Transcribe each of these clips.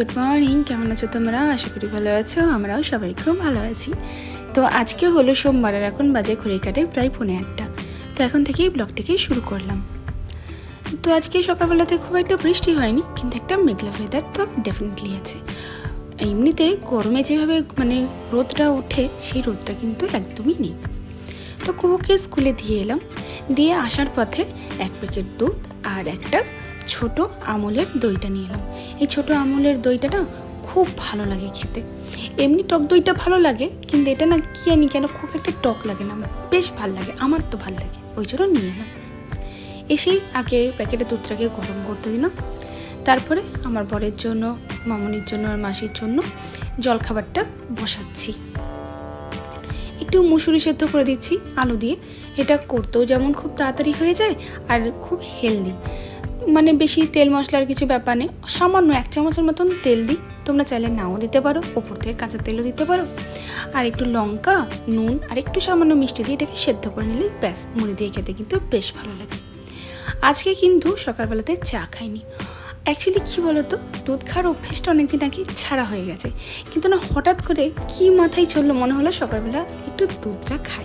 Good morning কেমন আছো তোমরা? আশা করি ভালো আছো, আমরাও সবাই খুব ভালো আছি। তো আজকে হলো সোমবার আর এখন বাজে ঘড়ির কাটে প্রায় পৌনে আটটা। তো এখন থেকেই ব্লগটিকে শুরু করলাম। তো আজকে সকালবেলাতে খুব একটা বৃষ্টি হয়নি, কিন্তু একটা মেঘলা ওয়েদার তো ডেফিনেটলি আছে। এমনিতে গরমে যেভাবে মানে রোদটা ওঠে, সেই রোদটা কিন্তু একদমই নেই। তো কুহুকে স্কুলে দিয়ে এলাম। দিয়ে আসার পথে এক প্যাকেট দুধ আর একটা ছোট আমলের দইটা নিয়ে এলাম। এই ছোট আমলের দইটা না খুব ভালো লাগে খেতে। এমনি টক দইটা ভালো লাগে, কিন্তু এটা না কি জানি কেন খুব একটা টক লাগে না। বেশ ভালো লাগে, আমার তো ভালো লাগে, ওই জন্য নিয়ে এলাম। এসেই আগে প্যাকেটে দুধটাকে গরম করতে দিলাম। তারপরে আমার বরের জন্য, মামনির জন্য আর মাসির জন্য জলখাবারটা বসাচ্ছি। একটু মুসুরি সেদ্ধ করে দিচ্ছি, আলু দিয়ে। এটা করতেও যেমন খুব তাড়াতাড়ি হয়ে যায় আর খুব হেলদি। মানে বেশি তেল মশলার কিছু ব্যাপার নেই। সামান্য এক চামচের মতন তেল দিই। তোমরা চাইলে নাও দিতে পারো, ওপর থেকে কাঁচা তেলও দিতে পারো। আর একটু লঙ্কা, নুন আর একটু সামান্য মিষ্টি দিয়ে এটাকে সেদ্ধ করে নিলেই ব্যাস, মুড়ি দিয়ে খেতে কিন্তু বেশ ভালো লাগে। আজকে কিন্তু সকালবেলাতে চা খাইনি। অ্যাকচুয়ালি কী বলতো, দুধ খাওয়ার অভ্যেসটা অনেকদিন আগে ছাড়া হয়ে গেছে। কিন্তু না, হঠাৎ করে কি মাথায় চলল মনে হলো সকালবেলা একটু দুধটা খাই।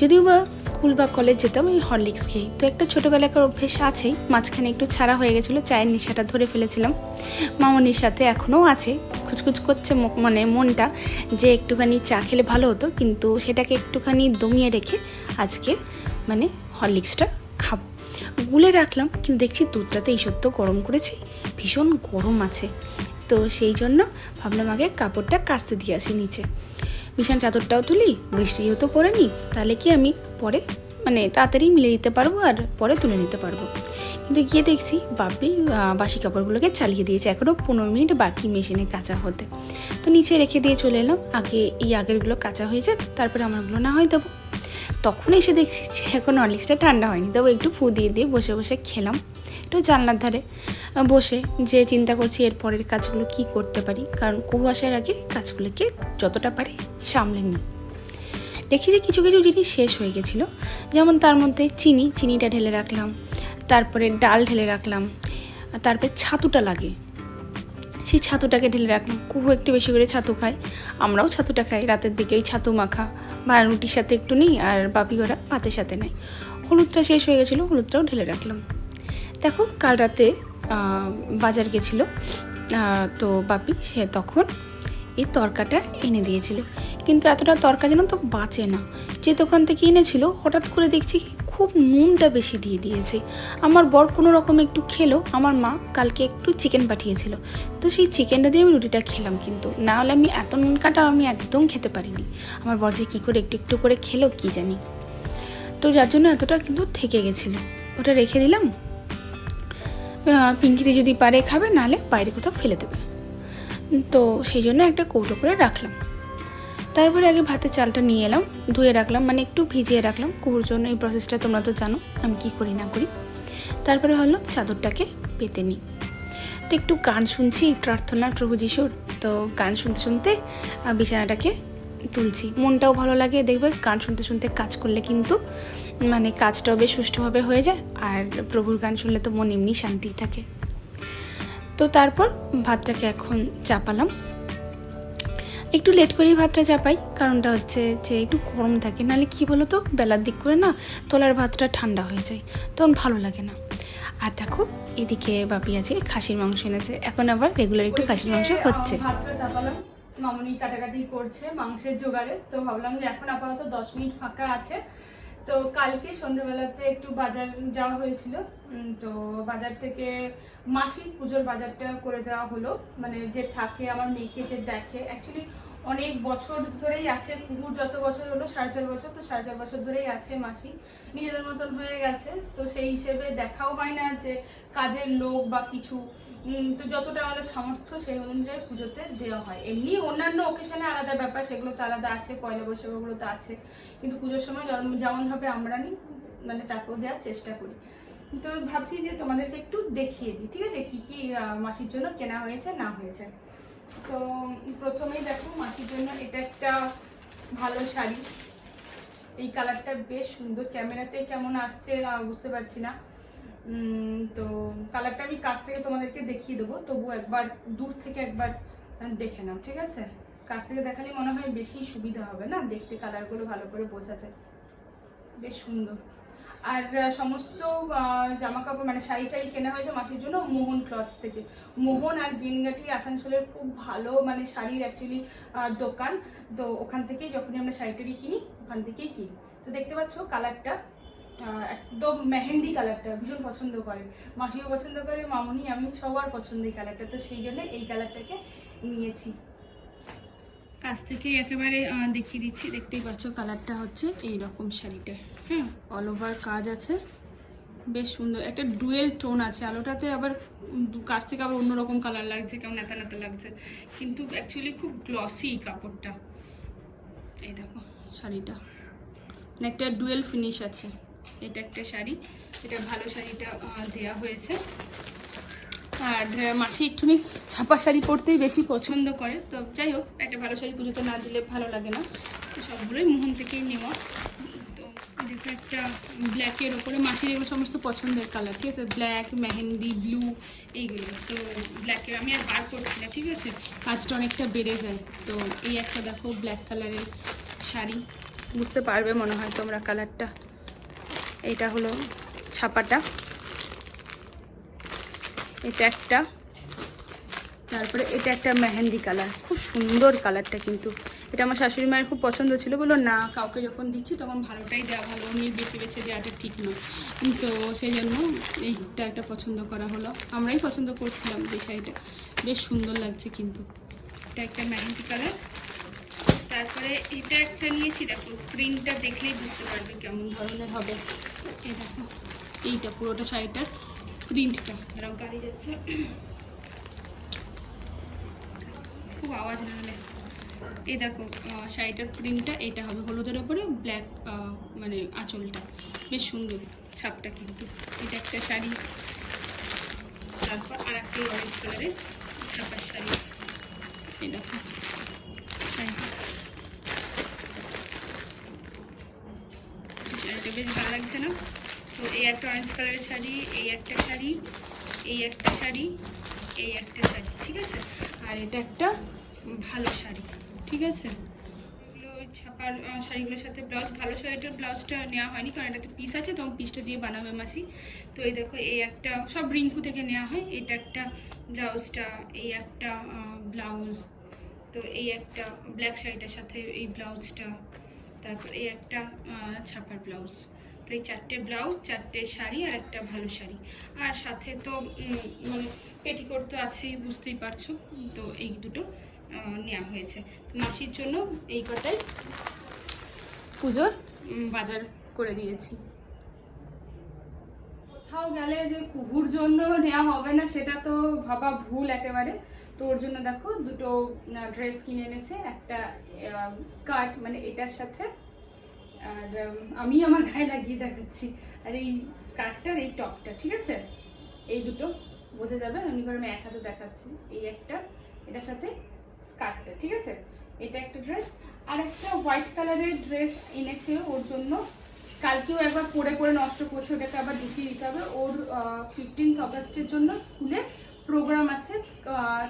যদিও বা স্কুল বা কলেজ যেতাম ওই হরলিক্স খেয়ে তো একটা ছোটোবেলাকার অভ্যেস আছেই, মাঝখানে একটু ছাড়া হয়ে গেছিল, চায়ের নেশাটা ধরে ফেলেছিলাম। মামনির সাথে এখনও আছে, খুচখুচ করছে মানে মনটা যে একটুখানি চা খেলে ভালো হতো, কিন্তু সেটাকে একটুখানি দমিয়ে রেখে আজকে মানে হরলিক্সটা খাব। গুলে রাখলাম, কিন্তু দেখছি দুধটা তো এই সত্য গরম করেছি, ভীষণ গরম আছে। তো সেই জন্য ভাবলাম আগে কাপড়টা কাচতে দিয়ে আসি নিচে। বিছান চাদরটাও তুলি, বৃষ্টি যেহেতু পড়েনি, তাহলে কি আমি পরে মানে তাড়াতাড়ি মিলে দিতে পারব আর পরে তুলে নিতে পারব। কিন্তু গিয়ে দেখছি বাপি বাসি কাপড়গুলোকে চালিয়ে দিয়েছে এখনও পনেরো মিনিট বাকি মেশিনে কাঁচা হতে। তো নিচে রেখে দিয়ে চলে এলাম, আগে এই আগেরগুলো কাঁচা হয়ে যাক, তারপরে আমারগুলো না হয় দেবো। তখন এসে দেখছি যে এখন অরলিক্সটা ঠান্ডা হয়নি। তবে একটু ফু দিয়ে দিয়ে বসে বসে খেলাম। একটু জানলার ধারে বসে যে চিন্তা করছি এর পরের কাজগুলো কি করতে পারি। কারণ কুয়াশার আগে কাজগুলোকে যতটা পারি সামলে নিই। দেখি যে কিছু কিছু জিনিস শেষ হয়ে গেছিল। যেমন তার মধ্যে চিনি, চিনিটা ঢেলে রাখলাম। তারপরে ডাল ঢেলে রাখলাম। তারপরে ছাতুটা লাগে। সেই ছাতুটাকে ঢেলে রাখলাম। কুহু একটু বেশি করে ছাতু খায়। আমরাও ছাতুটা খাই। রাতের দিকে ওই ছাতু মাখা। বা রুটির সাথে একটু নিই আর বাপি ওরা পাতের সাথে নেয়। হলুদটা শেষ হয়ে গেছিল, হলুদটাও ঢেলে রাখলাম। দেখো, কাল রাতে বাজার গেছিল। তো বাপি, সে তখন এই তরকাটা এনে দিয়েছিল। কিন্তু এতটা তরকা যেন তো বাঁচে না। যে দোকান থেকে এনেছিল, হঠাৎ করে দেখছি কি খুব নুনটা বেশি দিয়ে দিয়েছে। আমার বর কোনো রকম একটু খেলো, আমার মা কালকে একটু চিকেন পাঠিয়েছিল। তো সেই চিকেনটা দিয়ে আমি রুটিটা খেলাম কিন্তু। না হলে আমি এত নুন কাটা আমি একদম খেতে পারিনি। আমার বর যে কী করে একটু একটু করে খেলো, কী জানি। তো যার জন্য এতটা কিন্তু থেকে গেছিল। ওটা রেখে দিলাম। পিঙ্কিতে যদি পারে খাবে নাহলে বাইরে কোথাও ফেলে দেবে। তো সেই জন্য একটা কৌটো করে রাখলাম। তারপরে আগে ভাতের চালটা নিয়ে এলাম, ধুয়ে রাখলাম মানে একটু ভিজিয়ে রাখলাম। কুকুর জন্য এই প্রসেসটা তোমরা তো জানো, আমি কি করি না করি। তারপরে হলো চাদরটাকে পেতে নিই। তো একটু গান শুনছি, প্রার্থনা, প্রভু যিশুর তো গান শুনতে শুনতে বিছানাটাকে তুলছি। মনটাও ভালো লাগে, দেখবে গান শুনতে শুনতে কাজ করলে কিন্তু মানে কাজটাও বেশ সুষ্ঠুভাবে হয়ে যায়, আর প্রভুর গান শুনলে তো মন এমনি শান্তি থাকে। তো তারপর ভাতটাকে এখন চাপালাম। একটু লেট করেই ভাতটা চাপাই, কারণটা হচ্ছে যে একটু গরম থাকে, নাহলে কী বলো তো বেলার দিক করে না তোলার ভাতটা ঠান্ডা হয়ে যায়, তখন ভালো লাগে না। আর দেখো, এদিকে বাপি আছে, খাসির মাংস এনেছে, এখন আবার রেগুলার একটু খাসির মাংস হচ্ছে। মামনি কাটাকাটি করছে মাংসের জোগাড়ে, তো ভাবলাম যে এখন আপাতত দশ মিনিট ফাঁকা আছে তো কালকে সন্ধ্যাবেলাতে একটু বাজার যাওয়া হয়েছিল। তো বাজার থেকে মাসিক পুজোর বাজারটা করে দেওয়া হলো। মানে যে থাকে, আমার মেয়েকে যে দেখে অ্যাকচুয়ালি অনেক বছর ধরেই আছে, কুকুর যত বছর হলো, সাড়ে চার বছর, তো সাড়ে চার বছর ধরেই আছে মাসি। নিজেদের মতন হয়ে গেছে, তো সেই হিসেবে দেখাও হয় না যে কাজের লোক বা কিছু। তো যতটা আমাদের সামর্থ্য, সেই অনুযায়ী পুজোতে দেওয়া হয়। এমনি অন্যান্য ওকেশনে আলাদা ব্যাপার, সেগুলো তো আলাদা আছে, পয়লা বৈশাখ ওগুলো তো আছে। কিন্তু পুজোর সময় যেমন- যেমনভাবে আমরা নিই মানে তাকেও দেওয়ার চেষ্টা করি। তো ভাবছি যে তোমাদেরকে একটু দেখিয়ে দিই, ঠিক আছে? কি কি মাসির জন্য কেনা হয়েছে, না হয়েছে। তো প্রথমেই দেখো মাসির জন্য এটা একটা ভালো শাড়ি। এই কালারটা বেশ সুন্দর। ক্যামেরাতে কেমন আসছে বুঝতে পারছি না। তো কালারটা আমি কাছ থেকে তোমাদেরকে দেখিয়ে দেবো। তবু একবার দূর থেকে একবার দেখে নাও, ঠিক আছে? কাছ থেকে দেখালে মনে হয় বেশি সুবিধা হবে না? দেখতে কালারগুলো ভালো করে বোঝা যায়। বেশ সুন্দর। আর সমস্ত জামা কাপড় মানে শাড়ি টাড়ি কেনা হয়েছে মাসির জন্য মোহন ক্লথস থেকে। মোহন আর বিনগাটি আসানসোলের খুব ভালো মানে শাড়ির অ্যাকচুয়ালি দোকান। তো ওখান থেকেই যখনই আমরা শাড়ি টাড়ি কিনি, ওখান থেকেই কিনি। তো দেখতে পাচ্ছ কালারটা একদম মেহেন্দি কালারটা ভীষণ পছন্দ করে। মাসিও পছন্দ করে, মামুনি, আমি সবার পছন্দ এই কালারটা তো সেই জন্য এই কালারটাকে নিয়েছি। কাছ থেকে একেবারে দেখিয়ে দিচ্ছি। দেখতেই পাচ্ছ কালারটা হচ্ছে এই রকম শাড়িটা। হ্যাঁ অল ওভার কাজ আছে। বেশ সুন্দর। একটা ডুয়েল টোন আছে। আলোটাতে আবার কাছ থেকে আবার অন্যরকম কালার লাগছে, কেমন নেতা নেতা লাগছে। কিন্তু অ্যাকচুয়ালি খুব গ্লসি কাপড়টা। এই দেখো শাড়িটা। মানে একটা ডুয়েল ফিনিশ আছে। এটা একটা শাড়ি। এটা ভালো শাড়িটা দেয়া হয়েছে। আর মাসি একটুখানি ছাপা শাড়ি পরতেই বেশি পছন্দ করে। তো যাই হোক, একটা ভালো শাড়ি পুজোতে না দিলে ভালো লাগে না। তো সবগুলোই মোহন থেকেই নেওয়া। তো দেখো একটা ব্ল্যাকের ওপরে মাসির এগুলো সমস্ত পছন্দের কালার ঠিক আছে? ব্ল্যাক মেহেন্দি ব্লু এইগুলো। তো ব্ল্যাকের আমি আর বার করছি না, ঠিক আছে? কাজটা অনেকটা বেড়ে যায়। তো এই একটা দেখো ব্ল্যাক কালারের শাড়ি। বুঝতে পারবে মনে হয় তোমরা কালারটা এইটা হলো ছাপাটা। এটা একটা। তারপরে এটা একটা মেহেন্দি কালার। খুব সুন্দর কালারটা কিন্তু। এটা আমার শাশুড়ি মায়ের খুব পছন্দ ছিল। বলো না, কাউকে যখন দিচ্ছি তখন ভালোটাই দেওয়া ভালো। এমনি বেছে বেছে দেওয়াটা ঠিক নয়। তো সেই জন্য এইটা একটা পছন্দ করা হলো। আমরাই পছন্দ করছিলাম শাড়িটা। বেশ সুন্দর লাগছে কিন্তু। এটা একটা মেহেন্দি কালার। তারপরে এটা একটা নিয়েছি। দেখো প্রিন্টটা দেখলেই বুঝতে পারবে কেমন ধরনের হবে। এই দেখো, এইটা পুরোটা শাড়িটার। প্রিন্টটা এরকম গাড়ি যাচ্ছে। খুব আওয়াজ নাহলে এই দেখো শাড়িটার প্রিন্টটা এটা হবে হলুদের ওপরে ব্ল্যাক মানে আঁচলটা। বেশ সুন্দর ছাপটা কিন্তু। এটা একটা শাড়ি। তারপর আর একটা অরেঞ্জ কালারের ছাপার শাড়ি। এই দেখো শাড়িটা বেশ ভালো লাগছে না? তো এই একটা অরেঞ্জ কালারের শাড়ি, এই একটা শাড়ি, এই একটা শাড়ি, এই একটা শাড়ি, ঠিক আছে? আর এটা একটা ভালো শাড়ি, ঠিক আছে? ছাপার শাড়িগুলোর সাথে ব্লাউজ ভালো শাড়িটার ব্লাউজটা নেওয়া হয়নি, কারণ এটাতে পিস আছে, তখন পিসটা দিয়ে বানাবে মাসি। তো এই দেখো, এই একটা, সব রিঙ্কু থেকে নেওয়া হয়, এটা একটা ব্লাউজটা এই একটা ব্লাউজ তো এই একটা ব্ল্যাক শাড়িটার সাথে এই ব্লাউজটা তারপর এই একটা ছাপার ব্লাউজ এই চারটে ব্লাউজ, চারটে শাড়ি আর একটা ভালো শাড়ি। আর সাথে তো মানে পেটিকোট তো আছেই, বুঝতেই পারছ। তো এই দুটো নেওয়া হয়েছে। তো মাসির জন্য এই কটাই পুজোর বাজার করে দিয়েছি। কোথাও গেলে যে কুহুর জন্য নেওয়া হবে না, সেটা তো ভাবা ভুল একেবারে। তো ওর জন্য দেখো দুটো ড্রেস কিনে এনেছে। একটা স্কার্ট মানে এটার সাথে আর আমি আমার গায়ে লাগিয়ে দেখাচ্ছি। আর এই স্কার্টটার এই টপটা, ঠিক আছে? এই দুটো, বোঝা যাবে? এমনি করে আমি এক হাতে দেখাচ্ছি। এই একটা, এটার সাথে স্কার্টটা, ঠিক আছে? এটা একটা ড্রেস আর একটা হোয়াইট কালারের ড্রেস এনেছে ওর জন্য। কালকেও একবার পরে পরে নষ্ট করছে, ওটাকে আবার ঢুকিয়ে দিতে হবে। ওর ফিফটিন্থ অগস্টের জন্য স্কুলে প্রোগ্রাম আছে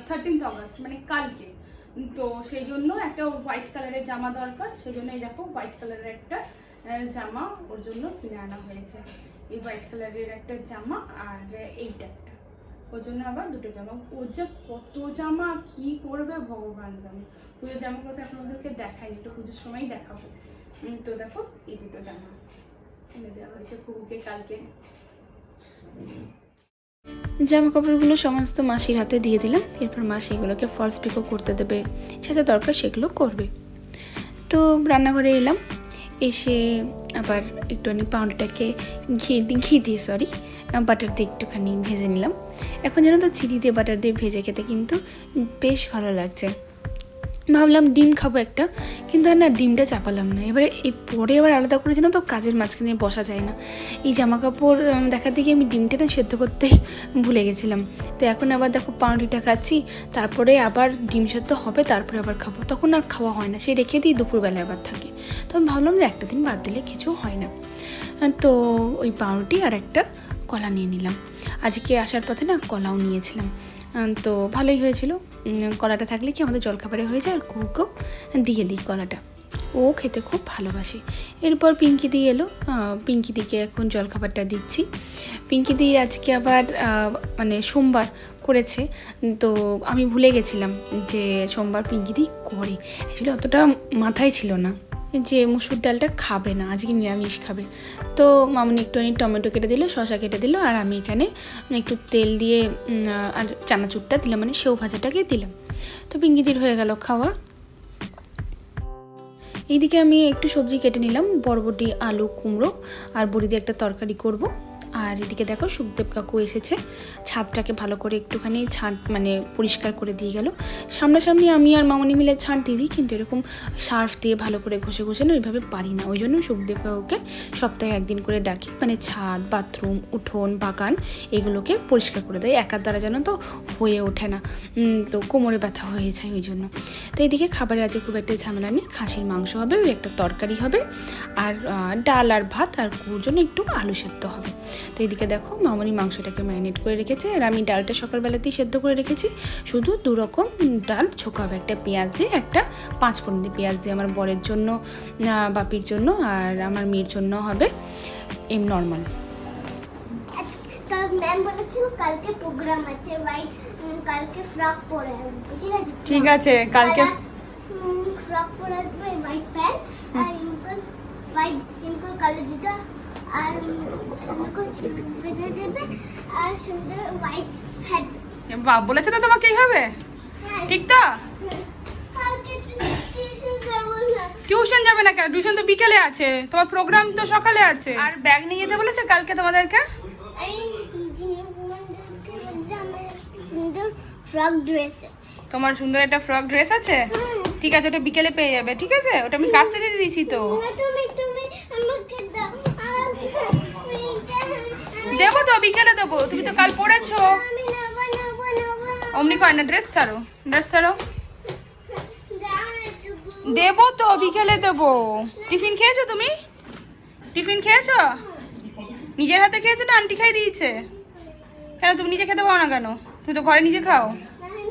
থার্টিন্থ অগস্ট মানে কালকে। তো সেই জন্য একটা হোয়াইট কালারের জামা দরকার। সেই জন্য এই দেখো হোয়াইট কালারের একটা জামা ওর জন্য কিনে আনা হয়েছে। এই হোয়াইট কালারের একটা জামা আর এইটা একটা। ওর জন্য আবার দুটো জামা। ওর যে কত জামা, কি করবে ভগবান জানে। পুজোর জামাগুলো তো এখন ওদেরকে দেখাই, একটু পুজোর সময়ই দেখাবো। তো দেখো এই দুটো জামা। এনে দেওয়া হয়েছে কুকুকে কালকে। জামা কাপড়গুলো সমস্ত মাসির হাতে দিয়ে দিলাম, এরপর মাসি এগুলোকে ফলস পিকও করতে দেবে। যা যা দরকার সেগুলো করবে। তো রান্নাঘরে এলাম, এসে আবার একটুখানি পাউন্ডটাকে ঘি ঘি দিয়ে সরি বাটার দিয়ে একটুখানি ভেজে নিলাম। এখন যেন তো, চিনি দিয়ে বাটার দিয়ে ভেজে খেতে কিন্তু বেশ ভালো লাগছে। ভাবলাম ডিম খাব একটা, কিন্তু আর না, ডিমটা চাপালাম না। এবারে এই পরে আবার আলাদা করে যেন তো, কাজের মাঝখানে বসা যায় না। এই জামা কাপড় দেখাতে গিয়ে আমি ডিমটা না সেদ্ধ করতেই ভুলে গেছিলাম। তো এখন আবার দেখো পাউরুটিটা খাচ্ছি, তারপরে আবার ডিম সেদ্ধ হবে, তারপরে আবার খাব। তখন আর খাওয়া হয় না, সে রেখে দিই দুপুরবেলা আবার থাকে। তো আমি ভাবলাম যে একটা দিন বাদ দিলে কিছু হয় না। তো ওই পাউরুটি আর একটা কলা নিয়ে নিলাম। আজকে আসার পথে না কলাও নিয়েছিলাম। তো ভালোই হয়েছিল। কলাটা থাকলে কি আমাদের জলখাবারে হয়ে যায়? আর কুকুকেও দিয়ে দিই কলাটা। ও খেতে খুব ভালোবাসে। এরপর পিঙ্কি দি এলো। পিঙ্কি দিকে এখন জলখাবারটা দিচ্ছি। পিঙ্কি দি আজকে আবার মানে সোমবার করেছে। তো আমি ভুলে গেছিলাম যে সোমবার পিঙ্কি দি করে। অ্যাকচুয়ালি অতটা মাথায় ছিল না। যে মুসুর ডালটা খাবে না, আজকে নিরামিষ খাবে। তো মামনি একটুখানি টমেটো কেটে দিল শশা কেটে দিল, আর আমি এখানে একটু তেল দিয়ে আর চানাচুরটা দিলাম মানে সেও ভাজাটাকে দিলাম। তো পিঙ্গিদির হয়ে গেল খাওয়া। এইদিকে আমি একটু সবজি কেটে নিলাম, বরবটি, আলু, কুমড়ো, আর বড়ি দিয়ে একটা তরকারি করব। আর এদিকে দেখো সুখদেব কাকু এসেছে। ছাদটাকে ভালো করে একটুখানি ছাদ মানে পরিষ্কার করে দিয়ে গেল। সামনাসামনি আমি আর মামনি মিলে ছাদ দিয়ে দিই, কিন্তু এরকম সার্ফ দিয়ে ভালো করে ঘষে ঘষে না ওইভাবে পারি না। ওই জন্য সুখদেব কাকুকে সপ্তাহে একদিন করে ডাকি মানে ছাদ, বাথরুম, উঠোন, বাগান এগুলোকে পরিষ্কার করে দেয়। একার দ্বারা যেন তো হয়ে ওঠে না। তো কোমরে ব্যথা হয়ে যায় ওই জন্য। তো এইদিকে খাবারে আজকে খুব একটা ঝামেলা নেই। খাসির মাংস হবে, ওই একটা তরকারি হবে। আর ডাল আর ভাত আর কুর জন্য একটু আলু সেদ্ধ হবে। তো এইদিকে দেখো মামনি মাংসটাকে ম্যারিনেট করে রেখেছে আর আমি ডালটা সকালবেলাতেই সেদ্ধ করে রেখেছি। শুধু দু রকম ডাল ছোকা হবে একটা পেঁয়াজ দিয়ে একটা পাঁচ ফোড়ন দিয়ে পেঁয়াজ দিয়ে আমার বরের জন্য বাপির জন্য আর আমার মেয়ের জন্য হবে এম নর্মাল। ম্যাম বলেছিল কালকে প্রোগ্রাম আছে হোয়াইট কালকে ফ্রক পরে আসবে ঠিক আছে? ঠিক আছে, কালকে- ফ্রক পরে আসবে হোয়াইট প্যান্ট আর হোয়াইট কালো জুতা আর সুন্দর করে বেঁধে দেবে আর সুন্দর হোয়াইট হ্যাট বাপ বলেছে তো তোমাকে এইভাবে? ঠিক তো? টিউশন যাব না। টিউশন যাবে না কেন? টিউশন তো বিকেলে আছে। তোমার প্রোগ্রাম তো সকালে আছে। আর ব্যাগ নিয়ে যেতে বলেছে কালকে তোমাদেরকে? তোমার সুন্দর একটা ফ্রক ড্রেস আছে? ঠিক আছে ওটা বিকেলে পেয়ে যাবে ঠিক আছে? ওটা আমি কাছ থেকে দিয়েছি তো মা, তুমি তুমি আমাকে দাও আমার এইটা আমি দেবো তো, বিকেলে দেবো। তুমি তো কাল পড়েছো। অমনি কয় না ড্রেস ছাড়ো ড্রেস ছাড়ো। দেবো তো, বিকেলে দেবো। টিফিন খেয়েছো তুমি? টিফিন খেয়েছো? নিজের হাতে খেয়েছো না, আন্টি খাই দিয়েছে? কেন, তুমি নিজে খেতে পাও না কেন? তুমি তো ঘরে নিজে খাও আমি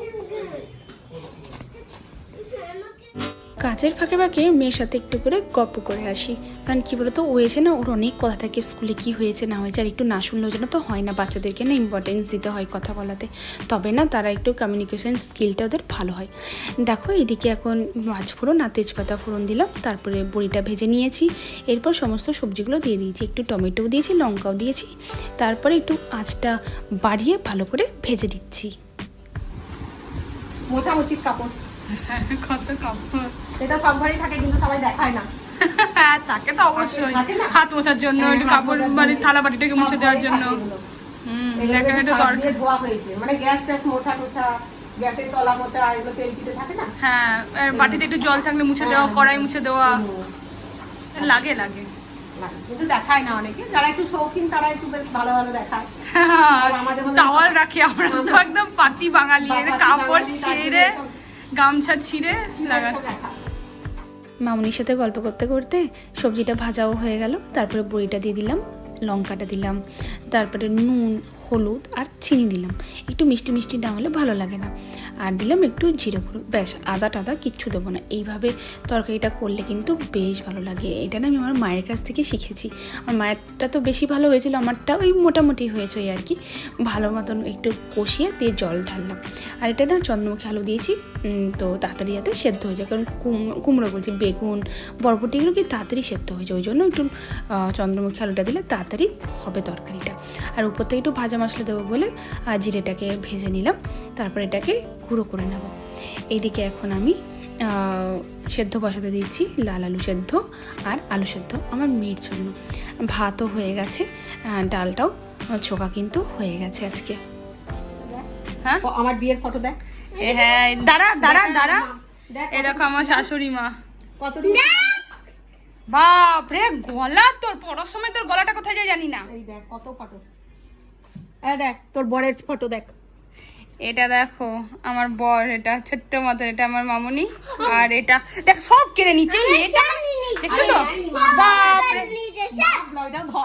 কাজের ফাঁকে ফাঁকে মেয়ের সাথে একটু করে গল্প করে আসি। কারণ কী বলতো, ও এসে না, ওর অনেক কথা থাকে, স্কুলে কি হয়েছে, না হয়েছে, আর একটু না শুনলেও যেন তো হয় না, বাচ্চাদেরকে না ইম্পর্টেন্স দিতে হয় কথা বলাতে। তবে না, তারা একটু কমিউনিকেশন স্কিলটা ওদের ভালো হয়। দেখো, এদিকে এখন মাছ ফোড়ন আর তেজপাতা ফোড়ন দিলাম, তারপরে বড়িটা ভেজে নিয়েছি। এরপর সমস্ত সবজিগুলো দিয়ে দিয়েছি। একটু টমেটোও দিয়েছি, লঙ্কাও দিয়েছি। তারপরে একটু আঁচটা বাড়িয়ে ভালো করে ভেজে দিচ্ছি। মোছামুছির কাপড়। কত কাপড় এটা সব ঘরেই থাকে কিন্তু সবাই দেখায় না। হ্যাঁ তো অবশ্যই। হাত মোছার জন্য হ্যাঁ, একটু কাপড় মানে থালা বাটিটাকে মুছে দেওয়ার জন্য। হুম দেখা কিন্তু দরকার। ধোয়া হয়েছে। মানে গ্যাস ট্যাস মোছা টোছা গ্যাসের তলা মোছা এগুলো তেল চিটে থাকে না? হ্যাঁ বাটিতে একটু জল থাকলে মুছে দেওয়া হ্যাঁ, কড়াই মুছে দেওয়া। লাগে লাগে। কিন্তু দেখায় না অনেকে। যারা একটু শৌখিন তারা একটু বেশ ভালো ভালো দেখায়। আমাদের মতো- রাখি আমরা তো একদম পাতি বাঙালি কাপড় ছিঁড়ে গামছা ছিঁড়ে লাগা মামনির সাথে গল্প করতে করতে সবজিটা ভাজাও হয়ে গেল। তারপরে বড়িটা দিয়ে দিলাম, লঙ্কাটা দিলাম। তারপরে নুন হলুদ আর চিনি দিলাম। একটু মিষ্টি মিষ্টি না হলে ভালো লাগে না। আর দিলাম একটু জিরে গুঁড়ো। ব্যাস আদা টাদা কিচ্ছু দেবো না। এইভাবে তরকারিটা করলে কিন্তু বেশ ভালো লাগে। এটা না আমি আমার মায়ের কাছ থেকে শিখেছি। আমার মায়েরটা তো বেশি ভালো হয়েছিল, আমারটা ওই মোটামুটি হয়েছে আর কি। ভালো মতন একটু কষিয়ে দিয়ে জল ঢাললাম। আর এটা না চন্দ্রমুখী আলু দিয়েছি। তো তাড়াতাড়ি যাতে সেদ্ধ হয়ে যায়। কারণ কুম- কুমড়ো বলছি, বেগুন, বরবটি এগুলো কি তাড়াতাড়ি সেদ্ধ হয়ে যায়? ওই জন্য একটু চন্দ্রমুখী আলুটা দিলে তাড়াতাড়ি হবে তরকারিটা। আর উপর থেকে একটু ভাজা মশলা দেবো বলে আহ, জিরেটাকে ভেজে নিলাম। তারপর এটাকে গুঁড়ো করে নেব। এইদিকে এখন আমি সেদ্ধ বসাতে দিচ্ছি লাল আলু সেদ্ধ আর আলু সেদ্ধ। আমার মেয়ের জন্য। ভাতও হয়ে গেছে ডালটাও চোখা কিন্তু হয়ে গেছে আজকে। হ্যাঁ? আমার বিয়ের ফটো দেখ। হ্যাঁ দাঁড়া দাঁড়া দাঁড়া। দেখ এই দেখো আমার শাশুড়ি মা। কত বাপ রে গলা তোর পড়ার সময় তোর গলাটা কোথায় যায় জানি না। এই দেখ কত ফটো। দেখ তোর বরের ফটো দেখ। এটা দেখো আমার বর এটা ছোট্ট মতো এটা আমার মামুনি আর এটা দেখ সব কেড়ে নিচ্ছে দেখছ তো?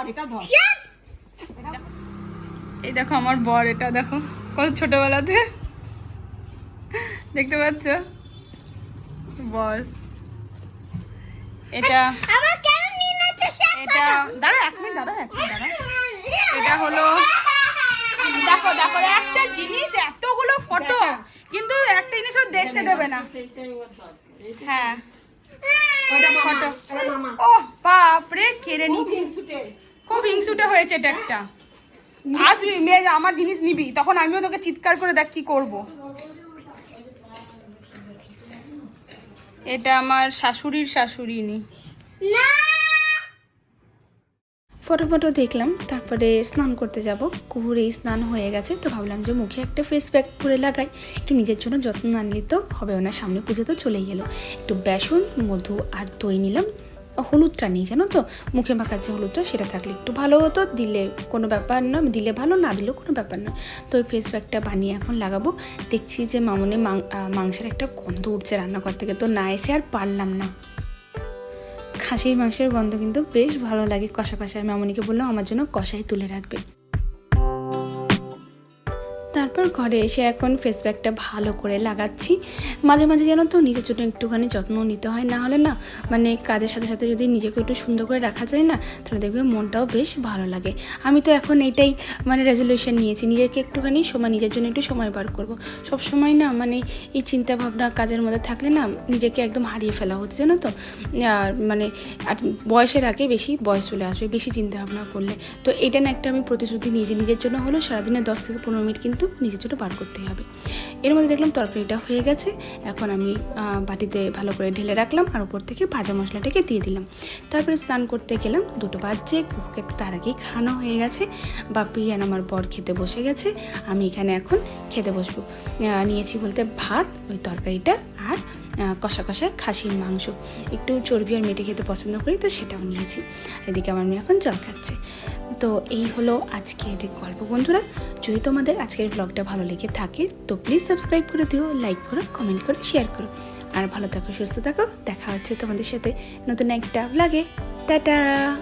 এটা এই দেখো আমার বর এটা দেখো কত ছোটবেলাতে। দেখতে পাচ্ছ? বর। এটা এটা দাঁড়া এক মিনিট দাঁড়া এক মিনিট দাঁড়া। এটা হলো দেখো দেখো একটা জিনিস এতগুলো ফটো কিন্তু একটা জিনিস ও দেখতে দেবে না। হ্যাঁ। ফটো ও বাপরে কেড়ে নি খুব হিংসুটে হয়েছে এটা একটা। আসবি মেয়ে আমার জিনিস নিবি। তখন আমিও তোকে চিৎকার করে দেখ কি করব। এটা আমার শাশুড়ির শাশুড়ি নি না ফটো ফটো দেখলাম, তারপরে স্নান করতে যাব। কুহুরেই স্নান হয়ে গেছে, তো ভাবলাম যে মুখে একটা ফেস প্যাক করে লাগাই। একটু নিজের জন্য যত্ন না নিলে তো হবেও না, সামনে পুজো তো চলেই গেলো একটু বেসন, মধু আর দই নিলাম। হলুদটা নিই, জানো তো? মুখে মাখার যে হলুদটা, সেটা থাকলে একটু ভালো হতো। দিলে কোনো ব্যাপার না, দিলে ভালো, না দিলেও কোনো ব্যাপার না। তো ওই ফেস প্যাকটা বানিয়ে এখন লাগাবো। দেখছি যে মামনে মাংসের একটা গন্ধ উঠছে রান্নাঘর থেকে, তো না এসে আর পারলাম না। খাসির, মাংসের গন্ধ কিন্তু বেশ ভালো লাগে। কষা কষা আমি মামনিকে বললাম, আমার জন্য কষাই তুলে রাখবে। তারপর ঘরে এসে এখন ফেস প্যাকটা ভালো করে লাগাচ্ছি। মাঝে মাঝে যেন তো নিজের জন্য একটুখানি যত্ন নিতে হয়, না হলে না মানে কাজের সাথে সাথে যদি নিজেকে একটু সুন্দর করে রাখা যায় না, তাহলে দেখবে মনটাও বেশ ভালো লাগে। আমি তো এখন এইটাই মানে রেজলিউশন নিয়েছি, নিজেকে একটুখানি সময়, নিজের জন্য একটু সময় বার করব। সব সময় না মানে এই চিন্তা ভাবনা কাজের মধ্যে থাকলে না নিজেকে একদম হারিয়ে ফেলা হচ্ছে, জানো তো? আর মানে আর বয়সের আগে বেশি বয়স চলে আসবে, বেশি চিন্তা ভাবনা করলে। তো এটা না একটা আমি প্রতিশ্রুতি নিয়েছি, নিজের জন্য হলেও সারাদিনে দশ থেকে পনেরো মিনিট কিন্তু নিজের জন্য বার করতেই হবে। এর মধ্যে দেখলাম তরকারিটা হয়ে গেছে। এখন আমি বাটিতে ভালো করে ঢেলে রাখলাম আর উপর থেকে ভাজা মশলাটাকে দিয়ে দিলাম। তারপরে স্নান করতে গেলাম, দুটো বাজছে, কুকুরকে তার আগেই খানো হয়ে গেছে। বাপি আর আমার বর খেতে বসে গেছে, আমি এখানে এখন খেতে বসবো। নিয়েছি বলতে ভাত, ওই তরকারিটা আর কষা কষা খাসির মাংস। একটু চর্বি আর মেটে খেতে পছন্দ করি, তো সেটাও নিয়েছি। এদিকে আমার মেয়ে এখন জল খাচ্ছে। তো এই হলো আজকের গল্প বন্ধুরা। যদি তোমাদের আজকের ব্লগটা ভালো লেগে থাকে, তো প্লিজ সাবস্ক্রাইব করে দিও লাইক করো কমেন্ট করো শেয়ার করো। আর ভালো থাকো, সুস্থ থাকো। দেখা হচ্ছে তোমাদের সাথে নতুন একটা ব্লগে টাটা!